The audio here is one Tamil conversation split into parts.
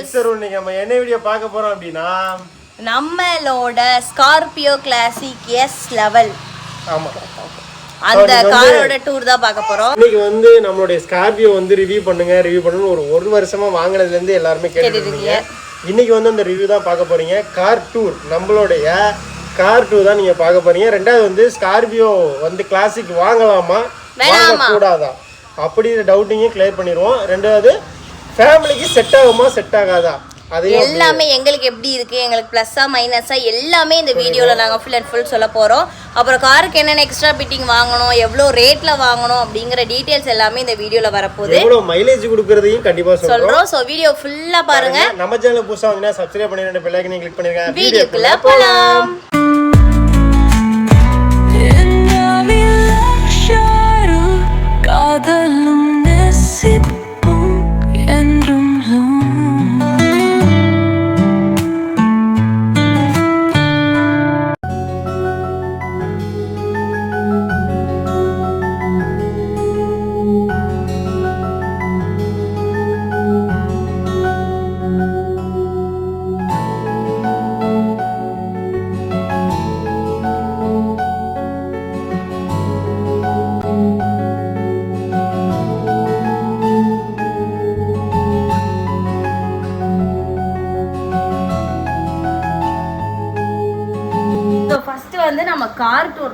நெக்ஸ்ட் இன்னைக்கு நம்ம என்ன வீடியோ பார்க்க போறோம் அப்படின்னா? நம்மளோட ஸ்கார்பியோ கிளாசிக் எஸ் லெவல் ஆமா. அந்த காரோட டூர் தான் பார்க்க போறோம். இன்னைக்கு வந்து நம்மளுடைய ஸ்கார்பியோ வந்து ரிவ்யூ பண்ணுங்க. ரிவ்யூ பண்ணணும் ஒரு ஒரு வருஷமா வாங்கினதுல இருந்து எல்லாருமே கேட்டுட்டு இருக்கீங்க. இன்னைக்கு வந்து அந்த ரிவ்யூ தான் பார்க்க போறீங்க. கார் டூர் நம்மளுடைய கார் டூர் தான் நீங்க பார்க்க போறீங்க. ரெண்டாவது வந்து ஸ்கார்பியோ வந்து கிளாசிக் வாங்கலாமா? வாங்க கூடாதா அப்படிங்கிற டவுட்டிங்கையும் கிளியர் பண்ணிடுவோம். ரெண்டாவது ஃபேமிலிக்கு செட் ஆகுமா செட் ஆகாதா? எல்லாமே எங்களுக்கு எப்படி இருக்கு? எங்களுக்கு ப்ளஸ்ஸா மைனஸா எல்லாமே இந்த வீடியோல நாங்க ஃபுல் அண்ட் ஃபுல் சொல்ல போறோம். அப்புறம் காருக்கு என்னென்ன எக்ஸ்ட்ரா பிட்டிங் வாங்கணும் எவ்வளோ ரேட்ல வாங்கணும் அப்படிங்கிற டீடைல்ஸ் எல்லாமே இந்த வீடியோல வரப்போகுது. எவ்வளவு மைலேஜ் கொடுக்கறதையும் கண்டிப்பா சொல்றோம். ஸோ வீடியோ ஃபுல்லா பாருங்க. நம்ம சேனல் புதுசா வந்து சப்ஸ்கிரைப் பண்ணி ரெண்டு பெல்லைக்கனையும் கிளிக் பண்ணிருங்க வீடியோக்குள்ள போலாம்.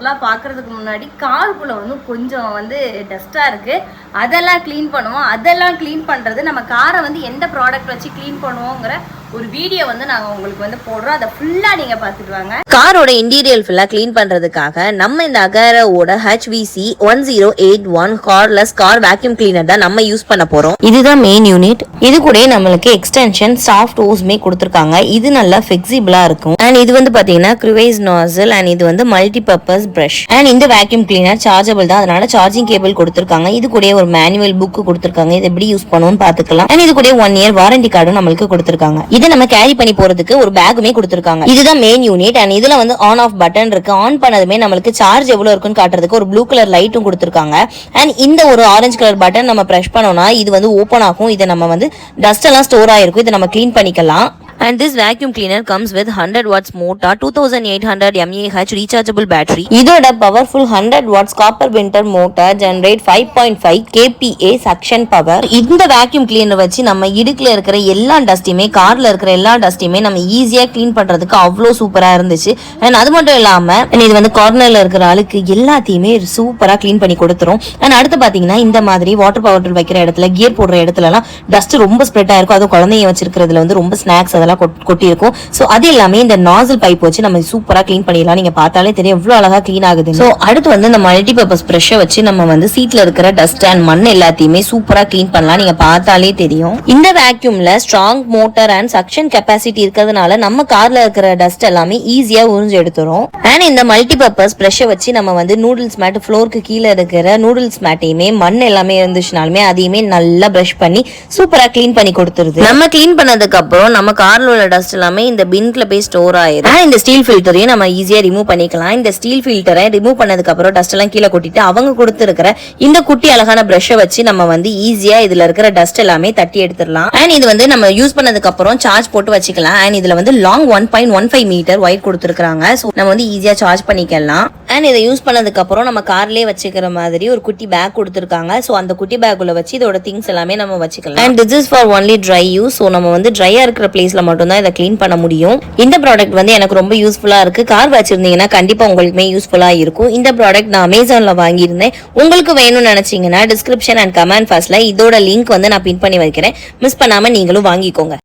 ஃபுல்லாக பார்க்குறதுக்கு பார்க்கறதுக்கு முன்னாடி காருக்குள்ளே வந்து கொஞ்சம் வந்து டஸ்ட்டாக இருக்குது அதெல்லாம் க்ளீன் பண்ணுவோம். அதெல்லாம் க்ளீன் பண்ணுறது நம்ம காரை வந்து எந்த ப்ராடக்ட் வச்சு க்ளீன் பண்ணுவோங்கிற ஒரு வீடியோ வந்து நாங்கள் உங்களுக்கு வந்து போடுறோம். அதை ஃபுல்லாக நீங்கள் பார்த்துட்டு வாங்க. காரோட இன்டீரியல் ஃபுல்லாக க்ளீன் பண்ணுறதுக்காக நம்ம இந்த அகாரோட HVC one zero eight one cordless car vacuum cleaner தான் நம்ம யூஸ் பண்ண போகிறோம் இதுதான் மெயின் யூனிட் இது கூட நம்மளுக்கு எக்ஸ்டென்ஷன் சாஃப்ட் ஓஸ்மே கொடுத்துருக்காங்க. இது நல்லா ஃபிளெக்சிபிளாக இருக்கும். அண்ட் இது வந்து பார்த்தீங்கன்னா க்ரிவைஸ் நாசல் அண்ட் இது வந்து மல்டி பர்பஸ் ப்ரஷ் அண்ட் இந்த வேக்யூம் கிளீனர் சார்ஜபிள் தான். அதனால சார்ஜிங் கேபிள் கொடுத்துருக்காங்க. இது கூட ஒரு மேனுவல் புக் கொடுத்துருக்காங்க. இது எப்படி யூஸ் பண்ணணும்னு பார்த்துக்கலாம் அண்ட் இது கூட ஒன் இயர் வாரண்டி கார்டும் நம்மளுக்கு கொடுத்துருக்காங்க. இதை நம்ம கேரி பண்ணி போறதுக்கு ஒரு பேக்குமே கொடுத்துருக்காங்க. இதுதான் மெயின் யூனிட் அண்ட் இது இதுல வந்து ஆன் ஆஃப் பட்டன் இருக்கு. ஆன் பண்ணதுமே நம்மளுக்கு சார்ஜ் எவ்வளவு இருக்குன்னு காட்டுறதுக்கு ஒரு ப்ளூ கலர் லைட்டும் கொடுத்துருக்காங்க. அண்ட் இந்த ஒரு ஆரஞ்சு கலர் பட்டன் நம்ம ப்ரெஷ் பண்ணோம்னா இது வந்து ஓப்பன் ஆகும். இதை நம்ம வந்து டஸ்ட் எல்லாம் ஸ்டோர் ஆயிருக்கும். இதை நம்ம க்ளீன் பண்ணிக்கலாம். And this vacuum cleaner comes with hundred watts motor two thousand eight hundred M A H rechargeable battery இதோட powerful 100 watts copper winter motor generate 5.5 kPa suction power. இந்த வேக்யூம் கிளீனர் வச்சு நம்ம இடுக்குல இருக்கிற எல்லா டஸ்டையுமே கார்ல இருக்கிற எல்லா டஸ்டையுமே நம்ம ஈஸியா க்ளீன் பண்றதுக்கு அவ்வளோ சூப்பரா இருந்துச்சு. அண்ட் அது மட்டும் இல்லாம இது வந்து கார்னர்ல இருக்கிற ஆளுக்கு எல்லாத்தையுமே சூப்பரா க்ளீன் பண்ணி கொடுத்துரும். அண்ட் அடுத்து பாத்தீங்கன்னா இந்த மாதிரி வாட்டர் பவுடர் வைக்கிற இடத்துல கியர் போடுற இடத்துல எல்லாம் டஸ்ட் ரொம்ப ஸ்ப்ரெட் ஆயிருக்கும் அதுவும் குழந்தைய வச்சிருக்கிறதுல வந்து ரொம்ப ஸ்நாக்ஸ் அதெல்லாம் கொட்- கொட்டியிருக்கும். ஸோ அது எல்லாமே இந்த நாசல் பைப் வச்சு நம்ம சூப்பரா க்ளீன் பண்ணிடலாம். நீங்க பார்த்தாலே தெரியும் எவ்வளவு அழகா க்ளீன் ஆகுது ஸோ அடுத்து வந்து இந்த மல்டி பர்பஸ் ப்ரெஷ்ஷை வச்சு நம்ம வந்து சீட்ல இருக்கிற டஸ்ட் அண்ட் மண் எல்லாத்தையுமே சூப்பரா க்ளீன் பண்ணலாம். நீங்க பார்த்தாலே தெரியும். இந்த வேக்யூம்ல strong motor and suction capacity இருக்கிறதுனால நம்ம கார்ல இருக்கிற டஸ்ட் எல்லாமே ஈஸியா உறிஞ்சு எடுத்துரும். அண்ட் இந்த மல்டி பர்பஸ் ப்ரெஷ்ஷை வச்சு நம்ம வந்து நூடுல்ஸ் மேட் ஃப்ளோருக்கு கீழே இருக்கிற நூடுல்ஸ் மேட்டையுமே மண் எல்லாமே இருந்துச்சுனாலுமே அதையுமே நல்லா ப்ரஷ் பண்ணி சூப்பரா க்ளீன் பண்ணி கொடுத்துருது. நம்ம க்ளீன் பண்ணதுக்கு அப்புறம் நம்ம கார்ல உள்ள டஸ்ட் எல்லாமே இந்த பின்கில் போய் ஸ்டோர் ஆயிரும். இந்த ஸ்டீல் ஃபில்டரையும் நம்ம ஈஸியாக ரிமூவ் பண்ணிக்கலாம். இந்த ஸ்டீல் ஃபில்டரை ரிமூவ் பண்ணதுக்கப்புறம் டஸ்ட் எல்லாம் கீழே கொட்டிட்டு அவங்க கொடுத்துருக்கிற இந்த குட்டி அழகான ப்ரஷ்ஷை வச்சு நம்ம வந்து ஈஸியா இதுல இருக்கிற டஸ்ட் எல்லாமே தட்டி எடுத்துடலாம். அண்ட் இது வந்து நம்ம யூஸ் பண்ணதுக்கப்புறம் சார்ஜ் போட்டு வச்சுக்கலாம். அண்ட் இதுல வந்து long one point one five meter white கொடுத்துருக்காங்க ஸோ நம்ம வந்து ஈஸியா சார்ஜ் பண்ணிக்கலாம். அண்ட் இதை யூஸ் பண்ணதுக்கு அப்புறம் நம்ம கார்லயே வச்சுக்கிற மாதிரி ஒரு குட்டி பேக் கொடுத்துருக்காங்க. ஸோ அந்த குட்டி பேக்குள்ளே வச்சு இதோட திங்ஸ் எல்லாமே நம்ம வச்சுக்கலாம். And this is for only dry use so நம்ம வந்து ட்ரையாக இருக்கிற பிளேஸ்ல மட்டும்தான் இதை க்ளீன் பண்ண முடியும். இந்த ப்ராடக்ட் வந்து எனக்கு ரொம்ப யூஸ்ஃபுல்லா இருக்கு. கார் வச்சிருந்தீங்கன்னா கண்டிப்பா உங்களுக்குமே யூஸ்ஃபுல்லா இருக்கும். இந்த ப்ராடக்ட் நான் அமேசான்ல வாங்கியிருந்தேன். உங்களுக்கு வேணும்னு நினைச்சீங்கன்னா டிஸ்கிரிப்ஷன் அண்ட் கமெண்ட் ஃபர்ஸ்ட்டில் இதோட லிங்க் வந்து நான் பின் பண்ணி வைக்கிறேன். மிஸ் பண்ணாம நீங்களும் வாங்கிக்கோங்க.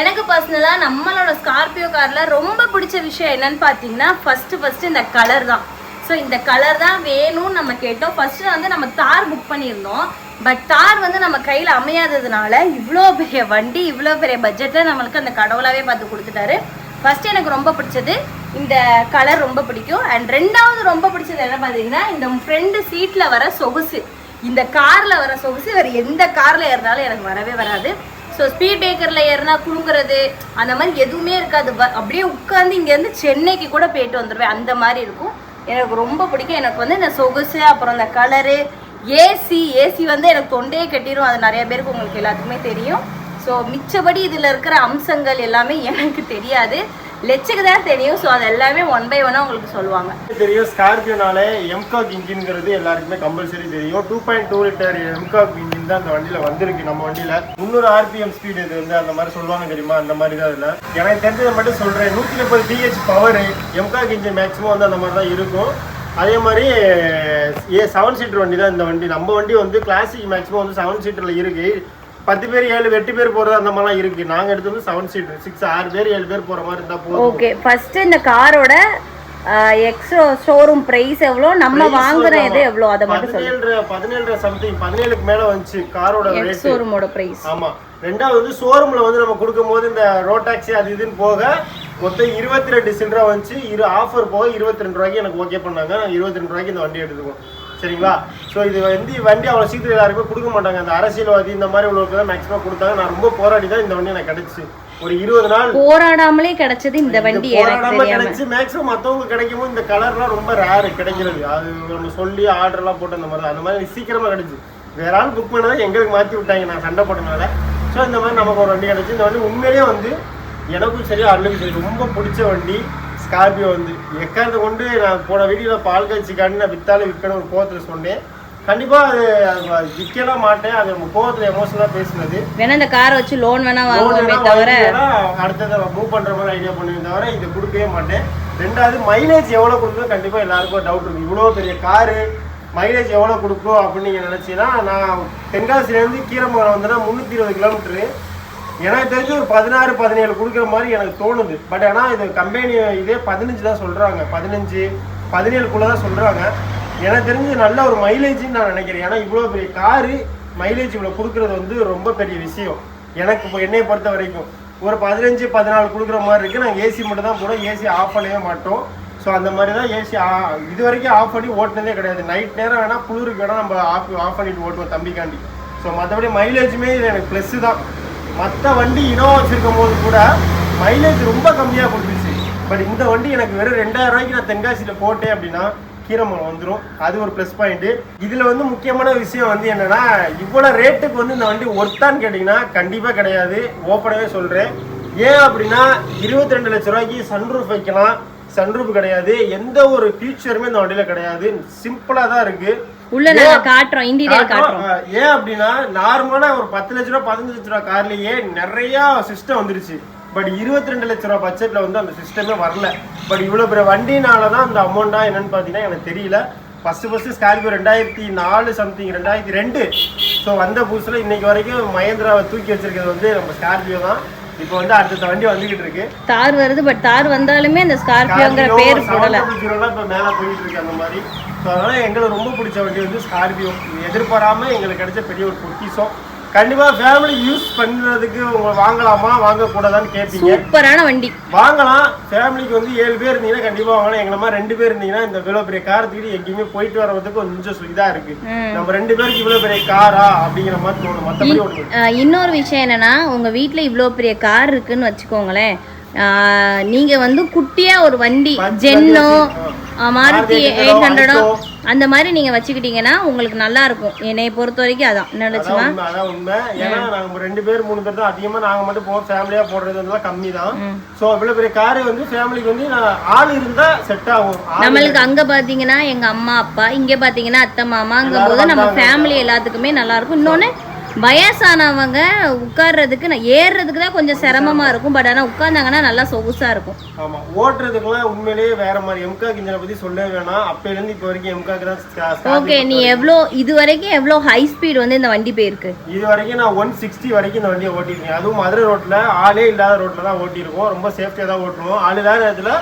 எனக்கு பர்சனலாக நம்மளோட ஸ்கார்பியோ காரில் ரொம்ப பிடிச்ச விஷயம் என்னன்னு பார்த்தீங்கன்னா ஃபஸ்ட்டு ஃபஸ்ட்டு இந்த கலர் தான். ஸோ இந்த கலர் தான் வேணும்னு நம்ம கேட்டோம். ஃபஸ்ட்டு வந்து நம்ம தார் புக் பண்ணியிருந்தோம். பட் தார் வந்து நம்ம கையில் அமையாததுனால இவ்வளோ பெரிய வண்டி இவ்வளோ பெரிய பட்ஜெட்டில் நம்மளுக்கு அந்த கடவுளாகவே பார்த்து கொடுத்துட்டாரு. ஃபர்ஸ்ட் எனக்கு ரொம்ப பிடிச்சது இந்த கலர் ரொம்ப பிடிக்கும். அண்ட் ரெண்டாவது ரொம்ப பிடிச்சது என்ன பார்த்தீங்கன்னா இந்த ஃப்ரெண்டு சீட்டில் வர சொகுசு. இந்த காரில் வர சொகுசு வேறு எந்த காரில் ஏறினாலும் எனக்கு வரவே வராது. ஸோ ஸ்பீட் பிரேக்கரில் ஏறினா குலுங்குறது அந்த மாதிரி எதுவுமே இருக்காது. அப்படியே உட்காந்து இங்கேருந்து சென்னைக்கு கூட போயிட்டு வந்துடுவேன் அந்த மாதிரி இருக்கும். எனக்கு ரொம்ப பிடிக்கும். எனக்கு வந்து இந்த சொகுசு அப்புறம் இந்த கலரு ஏசி ஏசி வந்து எனக்கு தொண்டையே கட்டிடும் அது நிறைய பேருக்கு உங்களுக்கு எல்லாத்துக்குமே தெரியும். ஸோ மிச்சபடி இதில் இருக்கிற அம்சங்கள் எல்லாமே எனக்கு தெரியாது. லெச்சுக்கு தான் தெரியும். ஸோ அது எல்லாமே ஒன் பை ஒன்னாக உங்களுக்கு சொல்லுவாங்க. தெரியும் ஸ்கார்பியோனாலே எம்காக் இன்ஜின்ங்கிறது எல்லாருக்குமே கம்பல்சரி தெரியும். Two point two litre mHawk engine தான் அந்த வண்டியில் வந்திருக்கு. நம்ம வண்டியில் முந்நூறு ஆர்பிஎம் ஸ்பீடு இது வந்து அந்த மாதிரி சொல்லுவாங்க தெரியுமா? அந்த மாதிரி தான் இதுல. எனக்கு தெரிஞ்சதை மட்டும் சொல்கிறேன் நூற்றி முப்பது BH power mHawk engine maximum வந்து அந்த மாதிரி தான் இருக்கும். அதே மாதிரி ஏ செவன் சீட்டர் வண்டி தான் இந்த வண்டி. நம்ம வண்டி வந்து கிளாசிக் மேக்ஸிமம் வந்து செவன் சீட்டர்ல இருக்கு. பத்து பேர் ஏழு எட்டு பேர் போறது அந்த மாதிரிலாம் இருக்கு. நாங்க எடுத்தது வந்து செவன் சீட்டர் சிக்ஸ் ஆறு பேர் ஏழு பேர் போற மாதிரி இருந்தா போதும். ஓகே ஃபர்ஸ்ட் இந்த காரோட எக்ஸோ ஷோரூம் பிரைஸ் எவ்வளோ? நம்ம வாங்குற இது எவ்வளோ? அதை மட்டும் பதினேழு பதினேழு சம்திங் பதினேழுக்கு மேல வந்துச்சு காரோட ரேட் ஷோரூமோட பிரைஸ் ஆமா. ரெண்டாவது வந்து ஷோரூம்ல வந்து நம்ம கொடுக்கும் போது இந்த ரோட் டாக்ஸி அது இதுன்னு போக மொத்தம் இருபத்தி ரெண்டு சில்லரா வந்துச்சு. இரு ஆஃபர் போக இருபத்தி ரெண்டு ரூபாய்க்கு எனக்கு ஓகே பண்ணாங்க. நான் இருபத்தி ரெண்டு ரூபாய்க்கு இந்த வண்டி எடுத்துக்கோம் சரிங்களா? ஸோ இது வந்து வண்டி அவ்வளோ சீக்கிரம் எல்லாருமே கொடுக்க மாட்டாங்க. அந்த அரசியல்வாதி இந்த மாதிரி உள்ளவங்க தான் மேக்ஸிமம் கொடுத்தாங்க. நான் ரொம்ப போராடி தான் இந்த வண்டி எனக்கு கிடைச்சு. ஒரு இருபது நாள் போராடாமலே கிடைச்சது இந்த வண்டி எனக்கு போராடாம தெரியாம. கிடைச்சு மேக்ஸிமம் மத்தவங்க கிடைக்கும் இந்த கலர்லாம் ரொம்ப ரேர் கிடைக்கிறது. அது நம்ம சொல்லி ஆர்டர் எல்லாம் போட்டு அந்த மாதிரி. அந்த மாதிரி சீக்கிரமா கிடைச்சு. வேற ஆள் புக் பண்ணதை எங்களுக்கு மாத்தி விட்டாங்க. நான் சண்டை போட்டனால ஸோ இந்த மாதிரி நமக்கு ஒரு வண்டி கிடைச்சு. இந்த வண்டி உண்மையிலேயே வந்து எனக்கும் சரி அருளுக்கும் சரி ரொம்ப பிடிச்ச வண்டி ஸ்கார்பியோ வந்து. எக்காரத்தை கொண்டு நான் போன வீடியோவில் பால் காய்ச்சிக்காண்டி நான் வித்தாலும் விற்கணும் ஒரு கோவத்தில் சொன்னேன். கண்டிப்பா அது விற்கலாம் மாட்டேன். அது நம்ம கோவத்தில் எமோஷனலாக பேசினது. வேணா இந்த காரை வச்சு லோன் வேணா வாங்குவோமே தவிர அடுத்ததை மூவ் பண்ற மாதிரி ஐடியா பண்ணுவேன் தவிர இதை கொடுக்கவே மாட்டேன். ரெண்டாவது மைலேஜ் எவ்வளவு கொடுக்கும் கண்டிப்பா எல்லாருக்கும் டவுட் இருக்கு இவ்வளவு பெரிய காரு மைலேஜ் எவ்வளவு கொடுக்கும் அப்படின்னு நீங்க நினைச்சீங்கன்னா நான் தென்காசில இருந்து கீரமங்கலம் வந்தேன்னா முந்நூத்தி இருபது கிலோமீட்டரு எனக்கு தெரிஞ்சு ஒரு பதினாறு பதினேழு கொடுக்குற மாதிரி எனக்கு தோணுது. பட் ஆனால் இது கம்பெனி இதே பதினஞ்சு தான் சொல்கிறாங்க பதினஞ்சு பதினேழுக்குள்ளே தான் சொல்கிறாங்க எனக்கு தெரிஞ்சு நல்ல ஒரு மைலேஜ்னு நான் நினைக்கிறேன். ஏன்னா இவ்வளோ பெரிய காரு மைலேஜ் இவ்வளோ கொடுக்குறது வந்து ரொம்ப பெரிய விஷயம். எனக்கு இப்போ என்னையை பொறுத்த வரைக்கும் ஒரு பதினஞ்சு பதினாலு கொடுக்குற மாதிரி இருக்குது நாங்கள் ஏசி மட்டும் தான் போகிறோம் ஏசி ஆஃப் பண்ணவே மாட்டோம். ஸோ அந்த மாதிரி தான் ஏசி இது வரைக்கும் ஆஃப் பண்ணி ஓட்டினதே கிடையாது. நைட் நேரம் வேணால் குளிருக்கு வேணால் நம்ம ஆஃப் ஆஃப் பண்ணிட்டு ஓட்டுவோம் தம்பிக்காண்டி. ஸோ மற்றபடி மைலேஜுமே இது எனக்கு ப்ளஸ்ஸு தான். மற்ற வண்டி இனோவா வச்சுருக்கும் போது கூட மைலேஜ் ரொம்ப கம்மியாக கொடுத்துச்சு பட் இந்த வண்டி எனக்கு வெறும் ரெண்டாயிரம் ரூபாய்க்கு நான் தென்காசியில் போட்டேன் அப்படின்னா கீரமரம் வந்துடும் அது ஒரு ப்ளஸ் பாயிண்ட்டு இதில் வந்து முக்கியமான விஷயம் வந்து என்னென்னா இவ்வளோ ரேட்டுக்கு வந்து இந்த வண்டி ஒர்த்தான்னு கேட்டிங்கன்னா கண்டிப்பாக கிடையாது. ஓப்பனாகவே சொல்கிறேன் ஏன் அப்படின்னா இருபத்தி ரெண்டு லட்ச ரூபாய்க்கு சன்ரூஃப் வைக்கலாம். சன்ரூஃப் கிடையாது. எந்த ஒரு ஃபியூச்சருமே இந்த வண்டியில் கிடையாது. சிம்பிளாக தான் இருக்குது உள்ள நாங்க காட்டுறோம் இன்டீரியல் காட்டுறோம். ஏன் அப்படின்னா நார்மலா ஒரு பத்து லட்ச ரூபா பதினஞ்சு லட்ச ரூபா கார்லயே நிறைய சிஸ்டம் வந்துருச்சு. பட் இருபத்தி ரெண்டு லட்ச ரூபா பட்ஜெட்ல வந்து அந்த சிஸ்டமே வரல. பட் இவ்வளவு பெரிய வண்டினால தான் அந்த அமௌண்டா என்னன்னு பாத்தீங்கன்னா எனக்கு தெரியல. ஃபர்ஸ்ட் ஃபர்ஸ்ட் ஸ்கார்பியோ ரெண்டாயிரத்தி நாலு சம்திங் ரெண்டாயிரத்தி ரெண்டு. ஸோ வந்த புதுசுல இன்னைக்கு வரைக்கும் மகேந்திராவை தூக்கி வச்சிருக்கிறது வந்து நம்ம ஸ்கார்பியோ தான். இப்போ வந்து அடுத்த வண்டி வந்துகிட்டு இருக்கு. தார் வருது பட் தார் வந்தாலுமே அந்த ஸ்கார்பியோங்கிற ஸ்கார்பியோ பேர் போடல. 700 இப்போ மேலே போயிட்டு இருக்கு அந்த மாதிரி. ஸோ அதனால எங்களுக்கு ரொம்ப பிடிச்ச வண்டி வந்து ஸ்கார்பியோ எதிர்பாராம எங்களுக்கு கிடைச்ச பெரிய ஒரு பொக்கிஷம் கண்டிப்பா ஃபேமிலி யூஸ் பண்றதுக்கு உங்க வாங்கலாமா வாங்கக்கூடாதான்னு கேட்பீங்க சூப்பரான வண்டி. வாங்கலாம். ஃபேமிலிக்கு வந்து ஏழு பேர் இருந்தீங்கன்னா கண்டிப்பா வாங்கலாம். எங்களை மாதிரி ரெண்டு பேர் இருந்தீங்கன்னா இந்த இவ்வளவு பெரிய கார் தூக்கிட்டு எங்கேயுமே போயிட்டு வரதுக்கு கொஞ்சம் இதா இருக்கு. நம்ம ரெண்டு பேருக்கு இவ்வளவு பெரிய காரா அப்படிங்கிற மாதிரி தோணும். மற்றபடி இன்னொரு விஷயம் என்னன்னா உங்க வீட்ல இவ்ளோ பெரிய கார் இருக்குன்னு வச்சுக்கோங்களேன். அஹ் நீங்க வந்து குட்டியா ஒரு வண்டி ஜென்னோ மாருதி எயிட் ஹண்ட்ரடோ. அந்த மாதிரி நீங்க வச்சுக்கிட்டீங்கன்னா உங்களுக்கு நல்லா இருக்கும். என்னை பொறுத்த வரைக்கும் அதான். என்ன அதான் உண்மை ஏன்னா ரெண்டு பேர் மூணு பேர் தான். அதிகமா நாங்க மட்டும் போவோம். ஃபேமிலியா போடுறது வந்து கம்மி தான். சோ இவ்வளவு பெரிய காரு வந்து ஃபேமிலிக்கு வந்து ஆள் இருந்தா செட் ஆகும். நம்மளுக்கு அங்க பாத்தீங்கன்னா எங்க அம்மா அப்பா இங்க பாத்தீங்கன்னா அத்தை மாமாங்கும் போது நம்ம ஃபேமிலி எல்லாத்துக்குமே நல்லா இருக்கும். இன்னொன்னு வயசானவங்க உட்கார்றதுக்கு நான் ஏறுறதுக்கு தான் கொஞ்சம் சிரமமா இருக்கும். பட் ஆனா உட்கார்ந்தாங்கன்னா நல்லா சொகுசா இருக்கும். ஆமா ஓட்டுறதுக்குலாம் உண்மையிலேயே வேற மாதிரி. எம்காக் இன்ஜினை பத்தி சொல்லவே வேணாம். அப்பையில இருந்து இப்போ வரைக்கும் எம்காக் தான் ஓகே நீ எவ்வளோ இது வரைக்கும் எவ்வளோ ஹை ஸ்பீட் வந்து இந்த வண்டி போயிருக்கு? இது வரைக்கும் நான் ஒன் சிக்ஸ்டி வரைக்கும் இந்த வண்டியை ஓட்டிருக்கேன் அதுவும் மதுரை ரோட்ல ஆளே இல்லாத ரோட்ல தான் ஓட்டியிருக்கோம். ரொம்ப சேஃப்டியா தான் ஓட்டுவோம் ஆள் இல்லாத நேரத்துல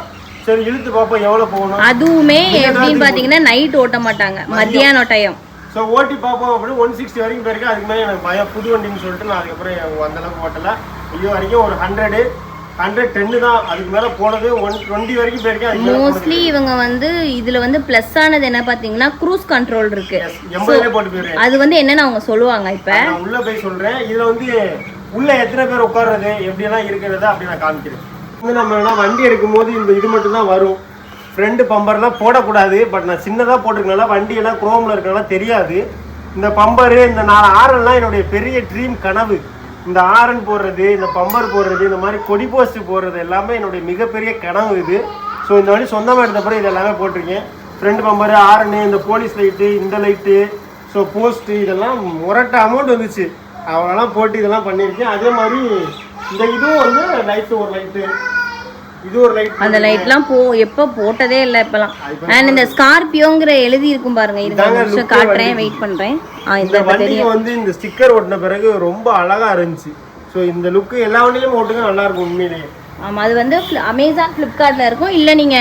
சரி இழுத்து பார்ப்போம் எவ்வளவு போகணும். அதுவுமே எப்படின்னு பாத்தீங்கன்னா நைட் ஓட்ட மாட்டாங்க. மத்தியானம் டைம் ஸோ ஓட்டி பார்ப்போம் அப்படின்னு ஒன் சிக்ஸ்டி வரைக்கும் போயிருக்கேன். அதுக்கு மேலே எனக்கு பயம் புது வண்டின்னு சொல்லிட்டு நான் அதுக்கப்புறம் அந்த அளவுக்கு ஓட்டல. இது வரைக்கும் ஒரு ஹண்ட்ரடு ஹண்ட்ரட் டென்னு தான். அதுக்கு மேலே போனது ஒன் டுவெண்ட்டி வரைக்கும் போயிருக்கேன். மோஸ்ட்லி இவங்க வந்து இதுல வந்து ப்ளஸ் ஆனது என்ன பாத்தீங்கன்னா க்ரூஸ் கண்ட்ரோல் இருக்கு. எண்பதுலேயே போட்டு போயிருக்கேன். அது வந்து என்னன்னு அவங்க சொல்லுவாங்க இப்ப. உள்ள போய் சொல்றேன். இதுல வந்து உள்ள எத்தனை பேர் உட்கார்றது எப்படியெல்லாம் இருக்கிறத அப்படி நான் காமிக்கிறேன். வந்து நம்ம வண்டி எடுக்கும் போது இந்த இது மட்டும் தான் வரும். ஃப்ரண்ட் பம்பர்லாம் போடக்கூடாது பட் நான் சின்னதாக போட்டிருக்கனால வண்டியெல்லாம் குரோமில் இருக்கனால தெரியாது. இந்த பம்பரு இந்த நாலு ஆரன்லாம் என்னுடைய பெரிய ட்ரீம் கனவு. இந்த ஆரன் போடுறது இந்த பம்பர் போடுறது இந்த மாதிரி கொடி போஸ்ட் போடுறது எல்லாமே என்னுடைய மிகப்பெரிய கனவு இது. ஸோ இந்த வழி சொந்தமாக எடுத்த பிறகு இது எல்லாமே போட்டிருக்கேன். ஃப்ரண்ட் பம்பரு ஆரனு இந்த போலீஸ் லைட்டு இந்த லைட்டு ஸோ போஸ்ட்டு இதெல்லாம் முரட்ட அமௌண்ட் வந்துச்சு. அவங்களெல்லாம் போட்டு இதெல்லாம் பண்ணியிருக்கேன். அதே மாதிரி இந்த இதுவும் வந்து லைட்டு ஒரு லைட்டு அந்த லைட்லாம் போ எப்போ போட்டதே இல்லை இப்பெல்லாம். அண்ட் இந்த ஸ்கார்பியோங்கிற எழுதி இருக்கும் பாருங்க. இருங்க நிமிஷம் காட்டுறேன் வெயிட் பண்றேன். ஆ இந்த வண்டிக்கு தெரியும். வந்து இந்த ஸ்டிக்கர் ஒட்டின பிறகு ரொம்ப அழகா இருந்துச்சு. ஸோ இந்த லுக்கு எல்லா வண்டியிலும் ஓட்டுங்க நல்லா இருக்கும் உண்மையிலேயே. ஆமா அது வந்து அமேசான் ஃப்ளிப்கார்ட்ல இருக்கும். இல்ல நீங்க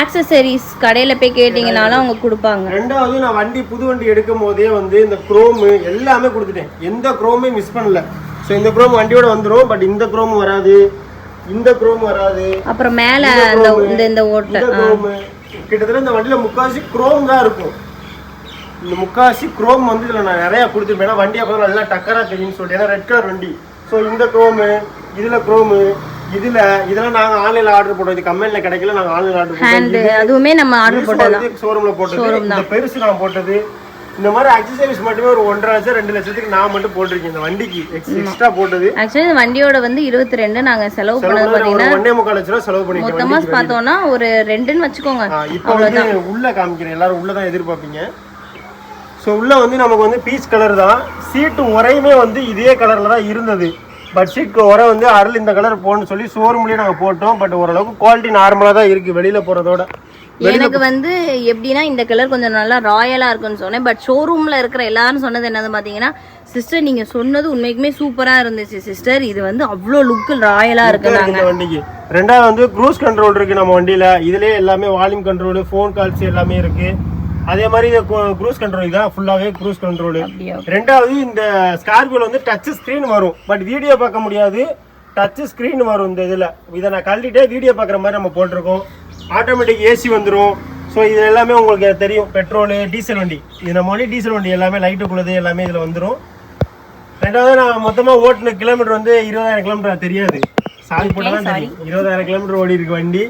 ஆக்சசரிஸ் கடையில போய் கேட்டீங்கனாலும் அவங்க கொடுப்பாங்க. ரெண்டாவது நான் வண்டி புது வண்டி எடுக்கும் போதே வந்து இந்த குரோமு எல்லாமே கொடுத்துட்டேன். எந்த குரோமே மிஸ் பண்ணல. ஸோ இந்த குரோம் வண்டியோட வந்துடும் பட் இந்த குரோம் வராது. இந்த குரோம் வராது. அப்புறம் மேல இந்த இந்த ஓட்டை கிட்டத்தட்ட இந்த வண்டியில முக்காவாசி குரோம் தான் இருக்கும். இந்த முக்காவாசி குரோம் வந்து இதுல நான் நிறைய கொடுத்துருப்பேன். ஏன்னா வண்டி அப்போ நல்லா டக்கரா தெரியும்னு சொல்லிட்டு. ஏன்னா ரெட் கலர் வண்டி. ஸோ இந்த குரோமு இதுல குரோமு இதுல இதெல்லாம் நாங்க ஆன்லைன்ல ஆர்டர் போட்டோம். இது கம்பெனில கிடைக்கல நாங்க ஆன்லைன் ஆர்டர் போட்டோம். அதுவுமே நம்ம ஆர்டர் போட்டதான் ஷோரூம்ல போட்டது. இந்த பெருசு நான் போட்டது. இந்த மாதிரி அக்சசரிஸ் மட்டுமே ஒரு ஒன்றரை லட்சம் ரெண்டு லட்சத்துக்கு நான் மட்டும் போட்டிருக்கேன் இந்த வண்டிக்கு. எக்ஸ்ட்ரா போட்டது. ஆக்சுவலி இந்த வண்டியோட வந்து இருபத்தி ரெண்டு நாங்க செலவு பண்ணது பாத்தீங்கன்னா ஒன்னே முக்கால் லட்ச ரூபா செலவு பண்ணிருக்கேன் மொத்தமா. பார்த்தோம்னா ஒரு ரெண்டுன்னு வச்சுக்கோங்க. இப்போ வந்து உள்ள காமிக்கிறேன். எல்லாரும் உள்ள தான் எதிர்பார்ப்பீங்க. ஸோ உள்ள வந்து நமக்கு வந்து பீச் கலர் தான். சீட்டு உரையுமே வந்து இதே கலர்ல தான் இருந்தது. பட் சீட் உரை வந்து அருள் இந்த கலர் போடணும்னு சொல்லி ஷோரூம்லயே நாங்கள் போட்டோம். பட் ஓரளவுக்கு குவாலிட்டி நார்மலாக தான் இருக்கு. வெளியில போறதோட. எனக்கு வந்து எப்படின்னா இந்த கலர் கொஞ்சம் நல்லா ராயலா இருக்குன்னு சொன்னேன். பட் ஷோரூம்ல இருக்கிற எல்லாரும் சொன்னது என்னது பாத்தீங்கன்னா சிஸ்டர் நீங்க சொன்னது உண்மைக்குமே சூப்பரா இருந்துச்சு சிஸ்டர் இது வந்து அவ்வளோ லுக்கு ராயலா இருக்கு நாங்க இந்த வண்டிக்கு. ரெண்டாவது வந்து க்ரூஸ் கண்ட்ரோல் இருக்கு நம்ம வண்டியில. இதுலயே எல்லாமே வால்யூம் கண்ட்ரோல் ஃபோன் கால்ஸ் எல்லாமே இருக்கு. அதே மாதிரி இந்த க்ரூஸ் கண்ட்ரோல் இதான் ஃபுல்லாவே க்ரூஸ் கண்ட்ரோல்? ரெண்டாவது இந்த ஸ்கார்பியோல வந்து டச் ஸ்கிரீன் வரும். பட் வீடியோ பார்க்க முடியாது. டச் ஸ்கிரீன் வரும் இந்த இதுல. இதை நான் கழட்டிட்டே வீடியோ பார்க்குற மாதிரி நம்ம போட்டிருக்கோம். ஆட்டோமேட்டிக் ஏசி வந்துடும் ஸோ இது எல்லாமே உங்களுக்கு தெரியும். பெட்ரோலு டீசல் வண்டி. இது நம்ம வண்டி டீசல் வண்டி எல்லாமே லைட்டுக்குள்ளது எல்லாமே இதில் வந்துடும் ரெண்டாவது நான் மொத்தமாக ஓட்டுன கிலோமீட்டர் வந்து இருபதாயிரம் கிலோமீட்டர் தெரியாது. சாரி போட்டால் தான் தெரியும். இருபதாயிரம் கிலோமீட்டர் ஓடி இருக்கு வண்டி.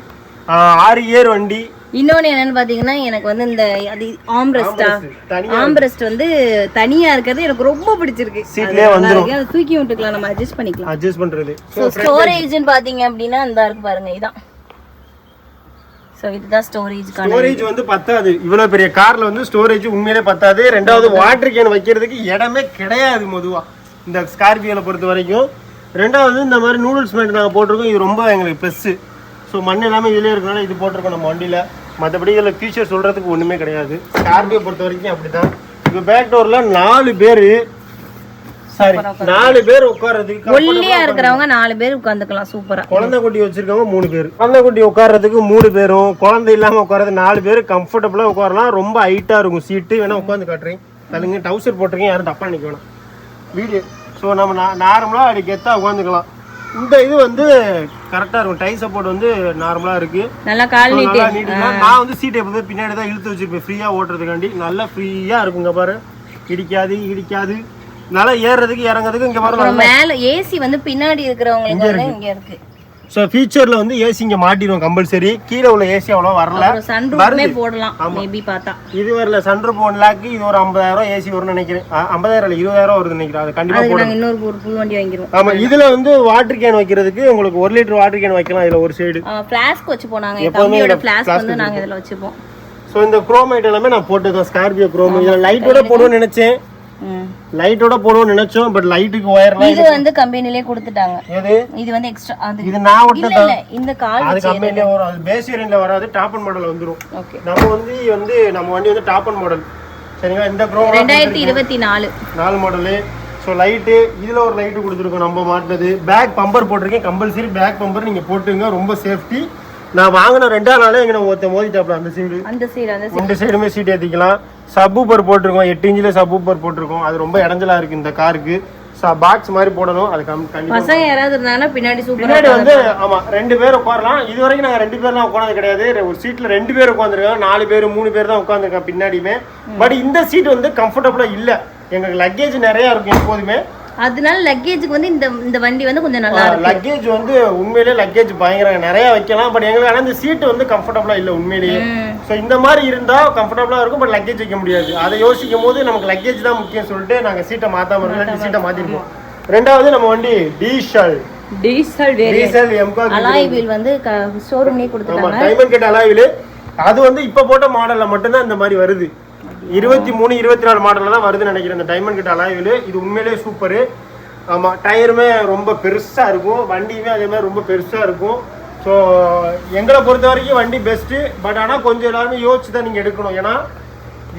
ஆறு இயர் வண்டி. இன்னொன்னு என்னன்னு பாத்தீங்கன்னா எனக்கு வந்து இந்த அது ஆம்ரெஸ்டா ஆம்ரெஸ்ட் வந்து தனியா இருக்கிறது எனக்கு ரொம்ப பிடிச்சிருக்கு. சீட்லயே வந்துரும். அதை தூக்கி விட்டுக்கலாம். நம்ம அட்ஜஸ்ட் பண்ணிக்கலாம். அட்ஜஸ்ட் பண்ணுறது ஸோ ஸ்டோரேஜ்னு பாத்தீங்க அப்படின்னா இந்த இருக்கு பாருங்க இதான். ஸோ இதுதான் ஸ்டோரேஜ்க்கான ஸ்டோரேஜ் வந்து பத்தாது. இவ்வளவு பெரிய கார்ல வந்து ஸ்டோரேஜ் உண்மையிலே பத்தாது. ரெண்டாவது வாட்டர் கேன் வைக்கிறதுக்கு இடமே கிடையாது மொதுவா. இந்த ஸ்கார்பியோல பொறுத்த வரைக்கும். ரெண்டாவது இந்த மாதிரி நூடுல்ஸ் மேட் நாங்கள் போட்டிருக்கோம். இது ரொம்ப எங்களுக்கு ப்ளஸ்ஸு ஸோ மண் எல்லாமே இதிலே இருக்கனால இது போட்டிருக்கோம் நம்ம வண்டியில். மற்றபடி இதில் ஃபீச்சர் சொல்கிறதுக்கு ஒன்றுமே கிடையாது. ஸ்கார்பியோ பொறுத்த வரைக்கும் அப்படி தான் இப்போ பேக் டோரில் நாலு பேர் சாரி நாலு பேர் உட்கார்றதுக்கு ஒல்லியா இருக்கிறவங்க நாலு பேர் உட்காந்துக்கலாம் சூப்பரா குழந்தை குட்டி வச்சிருக்கவங்க மூணு பேர். குழந்தை குட்டி உட்கார்றதுக்கு மூணு பேரும் குழந்தை இல்லாம உட்கார்றது நாலு பேர் கம்ஃபர்டபுளா உட்காரலாம். ரொம்ப ஹைட்டா இருக்கும். சீட்டு வேணா உட்காந்து காட்டுறேன். தள்ளுங்க டவுசர் போட்டிருக்கீங்க யாரும் தப்பா நிக்க வேணாம். வீடியோ ஸோ நம்ம நார்மலா அப்படி கெத்தா உட்காந்துக்கலாம் இந்த இது வந்து கரெக்டா இருக்கும். டை சப்போர்ட் வந்து நார்மலா இருக்கு. நல்லா கால் நீட்டு. நான் வந்து சீட்டை எப்பவுமே பின்னாடி தான் இழுத்து வச்சிருப்பேன். ஃப்ரீயா ஓட்டுறதுக்காண்டி. நல்லா ஃப்ரீயா இருக்குங்க பாரு. இடிக்காது இடிக்காது. நல்லா ஏறுறதுக்கு இறங்குறதுக்கு இங்க பாரு அப்புறம் மேல ஏசி வந்து பின்னாடி இருக்கிறவங்களுக்கு வந்து இங்க இருக்கு. ஸோ ஃபியூச்சர்ல வந்து ஏசி இங்க மாட்டிடும் கம்பல்சரி கீழே உள்ள ஏசி அவ்வளோ வரல. சன்ரூஃப்மே போடலாம் மேபி பார்த்தா. இது வரல. சன்ரூப் ஒன் லேக்கு இது ஒரு ஐம்பதாயிரம் ஏசி வரும்னு நினைக்கிறேன். ஐம்பதாயிரம் இல்லை இருபதாயிரம் வருது நினைக்கிறேன். அது கண்டிப்பா அதுக்கு போடும் நாங்க இன்னொரு ஒரு புல் வண்டி வாங்கிடுவோம் ஆமா இதுல வந்து வாட்டர் கேன் வைக்கிறதுக்கு உங்களுக்கு ஒரு லிட்டர் வாட்டர் கேன் வைக்கலாம் இதுல ஒரு சைடு ஃபிளாஸ்க் வச்சு போனாங்க எப்பவுமே ஃபிளாஸ்க் வந்து நாங்க இதுல வச்சுப்போம். ஸோ இந்த குரோமைட் எல்லாமே நான் போட்டுதான் ஸ்கார்பியோ குரோம் இதுல லைட்டோட போடுவோம்னு நினைச்சேன். லைட்டோட போடுவோம்னு நினைச்சோம் பட் லைட்டுக்கு ஒயர்லாம் இது வந்து கம்பெனிலே கொடுத்துட்டாங்க. எது? இது வந்து எக்ஸ்ட்ரா அது இது நான் இல்ல இந்த கால் அது கம்பெனிலே வரும். அது பேஸ் வேரியன்ட்ல வராது டாப் அண்ட் மாடல் வந்துரும். ஓகே நம்ம வந்து வந்து நம்ம வண்டி வந்து டாப் அண்ட் மாடல் சரிங்களா? இந்த ப்ரோ ரெண்டாயிரத்தி இருபத்தி நாலு. நாலு மாடலு ஸோ லைட்டு இதில் ஒரு லைட்டு கொடுத்துருக்கோம் நம்ம மாட்டினது. பேக் பம்பர் போட்டிருக்கேன் கம்பல்சரி பேக் பம்பர் நீங்கள் போட்டுங்க ரொம்ப சேஃப்டி நான் வாங்கின ரெண்டாம் நாளே எங்கே ஒருத்த மோதிட்டாப்ல அந்த சைடு அந்த சைடு அந்த ரெண்டு சைடுமே சீட் ஏற்றிக்கலாம் சப்பூப்பர் போட்டிருக்கோம். எட்டு இன்ச்சில் சப்பூப்பர் போட்டிருக்கோம். அது ரொம்ப இடைஞ்சலா இருக்கு இந்த காருக்கு. பாக்ஸ் மாதிரி போடணும். அது பசங்க யாராவது இருந்தாங்கன்னா பின்னாடி பின்னாடி வந்து ஆமா ரெண்டு பேர் உட்காரலாம். இது வரைக்கும் நாங்க ரெண்டு பேர்லாம் உட்கார்ந்தது கிடையாது. ஒரு சீட்ல ரெண்டு பேர் உட்காந்துருக்காங்க நாலு பேர் மூணு பேர் தான் உட்காந்துருக்காங்க பின்னாடியுமே. பட் இந்த சீட் வந்து கம்ஃபர்டபுளா இல்ல. எங்களுக்கு லக்கேஜ் நிறைய இருக்கும் எப்போதுமே. அதனால லக்கேஜுக்கு வந்து இந்த இந்த வண்டி வந்து கொஞ்சம் நல்லா இருக்கு. லக்கேஜ் வந்து உண்மையிலேயே லக்கேஜ் பயங்கரம் நிறைய வைக்கலாம். பட் எங்களுக்கு ஆனால் இந்த சீட் வந்து கம்ஃபர்டபுளா இல்லை உண்மையிலேயே. ஸோ இந்த மாதிரி இருந்தா கம்ஃபர்டபுளா இருக்கும் பட் லக்கேஜ் வைக்க முடியாது. அதை யோசிக்கும் போது நமக்கு லக்கேஜ் தான் முக்கியம் சொல்லிட்டு நாங்க சீட்டை மாத்தாம இருக்கோம். சீட்டை மாத்திருக்கோம் ரெண்டாவது நம்ம வண்டி diesel diesel diesel mHawk alloy wheel வந்து. ஷோரூம்லயே ஆமா கொடுத்துட்டாங்க. டைமண்ட் கட் அலாயில் அது வந்து இப்ப போட்ட மாடல்ல மட்டும்தான் இந்த மாதிரி வருது. இருபத்தி மூணு இருபத்தி நாலு மாடல்ல தான் வருதுன்னு நினைக்கிறேன். இந்த டைமண்ட் கட் அலாயில் இது உண்மையிலேயே சூப்பரு ஆமா டயருமே ரொம்ப பெருசா இருக்கும். வண்டியுமே அதே மாதிரி ரொம்ப பெருசா இருக்கும். ஸோ எங்களை பொறுத்த வரைக்கும் வண்டி பெஸ்ட்டு பட் ஆனால் கொஞ்சம் எல்லாருமே யோசிச்சு தான் நீங்கள் எடுக்கணும். ஏன்னா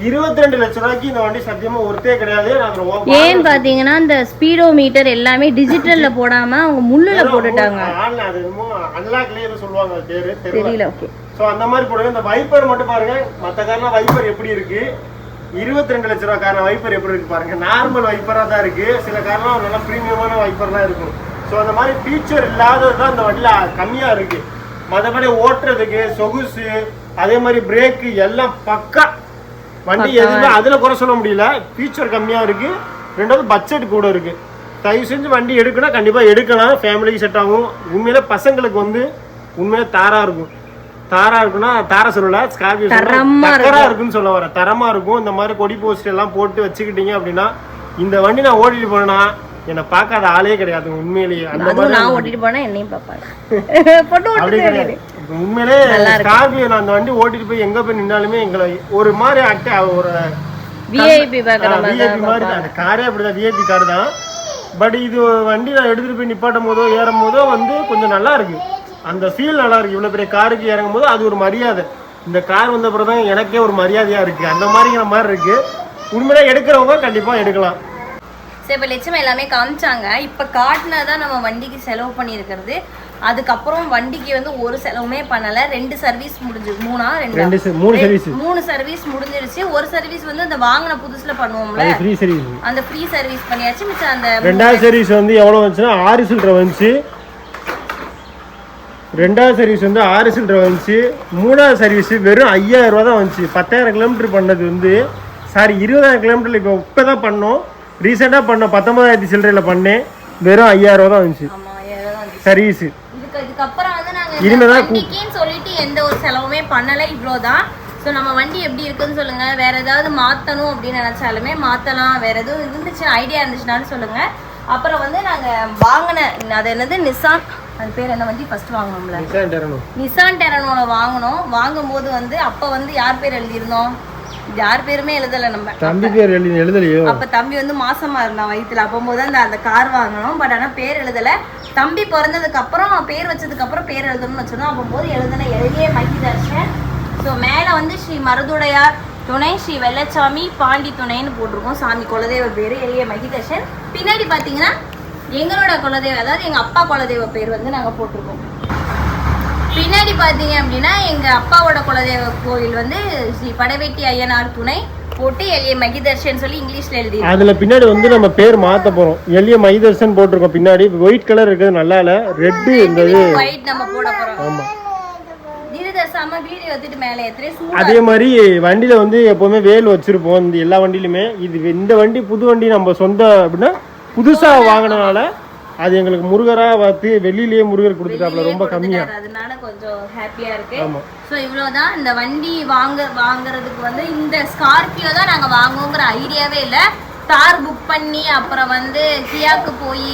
இருபத்தி ரெண்டு லட்ச ரூபாய்க்கு இந்த வண்டி சத்தியமா ஒருத்தே கிடையாது. ஏன்னு பாத்தீங்கன்னா இந்த ஸ்பீடோ மீட்டர் எல்லாமே டிஜிட்டல்ல போடாம அவங்க முள்ளுல போட்டுட்டாங்க. அது என்னமோ அன்லாக்லயே சொல்லுவாங்க பேரு. தெரியல. ஓகே அந்த மாதிரி போடுங்க. இந்த வைப்பர் மட்டும் பாருங்க. மற்ற காரணம் வைப்பர் எப்படி இருக்கு? இருபத்தி ரெண்டு லட்ச ரூபா காரணம் வைப்பர் எப்படி இருக்கு பாருங்க. நார்மல் வைப்பரா தான் இருக்கு. சில காரணம் நல்லா ப்ரீமியமான வைப்பர்லாம் இருக்கும். ஸோ அந்த மாதிரி ஃபீச்சர் இல்லாதது தான் இந்த வண்டியில கம்மியா இருக்கு. மற்றபடி ஓட்டுறதுக்கு சொகுசு அதே மாதிரி பிரேக்கு எல்லாம் பக்கா. வண்டி எதுவுமே அதுல குறை சொல்ல முடியல. ஃபீச்சர் கம்மியா இருக்கு. ரெண்டாவது பட்ஜெட் கூட இருக்கு. தயவு செஞ்சு வண்டி எடுக்கணும். கண்டிப்பா எடுக்கலாம். ஃபேமிலிக்கு செட் ஆகும். உண்மையில பசங்களுக்கு வந்து உண்மையில தாரா இருக்கும். தாரா இருக்குன்னா தார சொல்லல ஸ்கார்பியோ தரமா இருக்குன்னு சொல்ல வரேன் தரமா இருக்கும். இந்த மாதிரி கொடி போஸ்ட் எல்லாம் போட்டு வச்சுக்கிட்டீங்க அப்படின்னா இந்த வண்டி நான் ஓட்டிட்டு போனேன்னா என்னை பார்க்காத ஆளே கிடையாது உண்மையிலேயே. அந்த மாதிரி நான் ஓட்டிட்டு போனா என்னையும் பாப்பாங்க போட்டு அப்படி ஓட்டு கிடையாது. இப்ப உண்மையிலே ஸ்கார்பியோ நான் அந்த வண்டி ஓட்டிட்டு போய் எங்க போய் நின்னாலுமே எங்களை ஒரு மாதிரி ஆக்ட ஒரு விஐபி மாதிரி விஐபி மாதிரி தான். அந்த காரே அப்படிதான் விஐபி கார் தான். பட் இது வண்டி நான் எடுத்துட்டு போய் நிப்பாட்டும் போதோ ஏறும் போதோ வந்து கொஞ்சம் நல்லா இருக்கு. அந்த ஃபீல் நல்லா இருக்கு. இவ்வளவு பெரிய காருக்கு இறங்கும் போது அது ஒரு மரியாதை. இந்த கார் வந்த பிறகு தான் எனக்கே ஒரு மரியாதையா இருக்கு. அந்த மாதிரிங்கிற மாதிரி இருக்கு. உண்மையிலே எடுக்கிறவங்க கண்டிப்பா எடுக்கலாம். சரி இப்போ லட்சம் எல்லாமே காமிச்சாங்க. இப்போ காட்டினதான் நம்ம வண்டிக்கு செலவு பண்ணியிருக்கிறது. அதுக்கப்புறம் வண்டிக்கு வந்து ஒரு செலவுமே பண்ணல. ரெண்டு சர்வீஸ் முடிஞ்சு மூணா ரெண்டா? மூணு சர்வீஸ் மூணு சர்வீஸ் முடிஞ்சிருச்சு. ஒரு சர்வீஸ் வந்து அந்த வாங்கின புதுசுல பண்ணுவோம்ல. அது ஃப்ரீ சர்வீஸ் அந்த ஃப்ரீ சர்வீஸ் பண்ணியாச்சு. மிச்சம் அந்த ரெண்டாவது சர்வீஸ் வந்து எவ்வளோ வந்துச்சுன்னா ஆறு சில்லரை வந்துச்சு. ரெண்டாவது சர்வீஸ் வந்து ஆறு சில்லரை வந்துச்சு. மூணாவது சர்வீஸ் வெறும் ஐயாயிரம் ரூபா தான் வந்துச்சு. பத்தாயிரம் கிலோமீட்டர் பண்ணது வந்து சாரி இருபதாயிரம் கிலோமீட்டர் இப்போ இப்போ தான் பண்ணோம். ரீசெண்டாக பண்ணோம் பத்தொன்பதாயிரத்தி சில்லறையில் பண்ணேன். வெறும் ஐயாயிரம் ரூபா தான் வந்துச்சு. தான். சர்வீஸ் இதுக்கு இதுக்கப்புறம் வந்து நாங்க இனிமேதான் இந்த வண்டிக்குன்னு சொல்லிட்டு எந்த ஒரு செலவுமே பண்ணல இவ்வளோதான். ஸோ நம்ம வண்டி எப்படி இருக்குன்னு சொல்லுங்க. வேற ஏதாவது மாத்தணும் அப்படின்னு நினைச்சாலுமே மாத்தலாம். வேற எதுவும் இருந்துச்சு ஐடியா இருந்துச்சுனாலும் சொல்லுங்க. அப்புறம் வந்து நாங்க வாங்கின அது என்னது நிசான் அது பேர் என்ன வண்டி? ஃபர்ஸ்ட் வாங்கினோம்ல தரணும் நிசான் டெரனோட வாங்கினோம் வாங்கும்போது வந்து அப்போ வந்து யார் பேர் எழுதியிருந்தோம்? யார் பேருமே எழுதலை நம்ம. தம்பி பேர் எழுதி எழுதலையோ? அப்ப தம்பி வந்து மாசமா இருந்தான் வயித்துல. அப்போது அந்த அந்த கார் வாங்கணும் பட் ஆனா பேர் எழுதல. தம்பி பிறந்ததுக்கு அப்புறம் பேர் வச்சதுக்கு அப்புறம் பேர் எழுதணும்னு வச்சிருந்தோம் அப்போது எழுதின எழுதிய மகி தர்ஷன். ஸோ மேல வந்து ஸ்ரீ மருதுடையார் துணை ஸ்ரீ வெள்ளச்சாமி பாண்டி துணைன்னு போட்டிருக்கோம். சாமி குலதெய்வ பேரு எளிய மகிதர்ஷன் பின்னாடி பாத்தீங்கன்னா எங்களோட குலதெய்வம் அதாவது எங்க அப்பா குலதெய்வ பேர் வந்து நாங்க போட்டிருக்கோம். பின்னாடி பாத்தீங்க அப்படின்னா எங்க அப்பாவோட குலதெய்வ கோயில் வந்து ஸ்ரீ படவேட்டி ஐயனார் துணை போட்டு எளிய மகிதர்ஷன் சொல்லி இங்கிலீஷ்ல எழுதி அதுல பின்னாடி வந்து நம்ம பேர் மாத்த போறோம். எளிய மைதர்சன் போட்டிருக்கோம் பின்னாடி. ஒயிட் கலர் இருக்கிறது நல்லா இல்ல. ரெட்டு இந்த ஒயிட் நம்ம போட போறோம். ஆமா. அதே மாதிரி வண்டியில வந்து எப்பவுமே வேல் வச்சிருப்போம். இந்த எல்லா வண்டியிலுமே. இது இந்த வண்டி புது வண்டி நம்ம சொந்த அப்படின்னா புதுசா வாங்கினனால அது எங்களுக்கு முருகரா பார்த்து வெளியிலேயே முருகர் கொடுத்துட்டாப்ல ரொம்ப கம்மியா. அதனால கொஞ்சம் ஹாப்பியா இருக்கு. ஆமா. ஸோ இவ்வளவுதான். இந்த வண்டி வாங்க வாங்குறதுக்கு வந்து இந்த ஸ்கார்பியோ தான் நாங்க வாங்குவோங்கிற ஐடியாவே இல்லை. கார் புக் பண்ணி அப்புறம் வந்து கியாக்கு போய்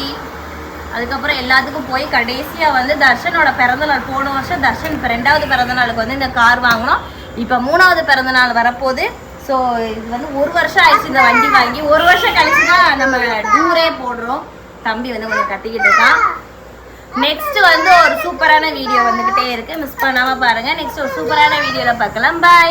அதுக்கப்புறம் எல்லாத்துக்கும் போய் கடைசியா வந்து தர்ஷனோட பிறந்த நாள் போன வருஷம் தர்ஷன் இப்போ ரெண்டாவது பிறந்த நாளுக்கு வந்து இந்த கார் வாங்கினோம். இப்போ மூணாவது பிறந்த நாள் வரப்போகுது. ஸோ இது வந்து ஒரு வருஷம் ஆயிடுச்சு இந்த வண்டி வாங்கி. ஒரு வருஷம் கழிச்சு தான் நம்ம டூரே போடுறோம். தம்பி வந்து கொஞ்சம் கத்திக்கிட்டு இருக்கான். நெக்ஸ்ட் வந்து ஒரு சூப்பரான வீடியோ வந்துகிட்டே இருக்கு. மிஸ் பண்ணாம பாருங்க. நெக்ஸ்ட் ஒரு சூப்பரான வீடியோல பார்க்கலாம். பாய்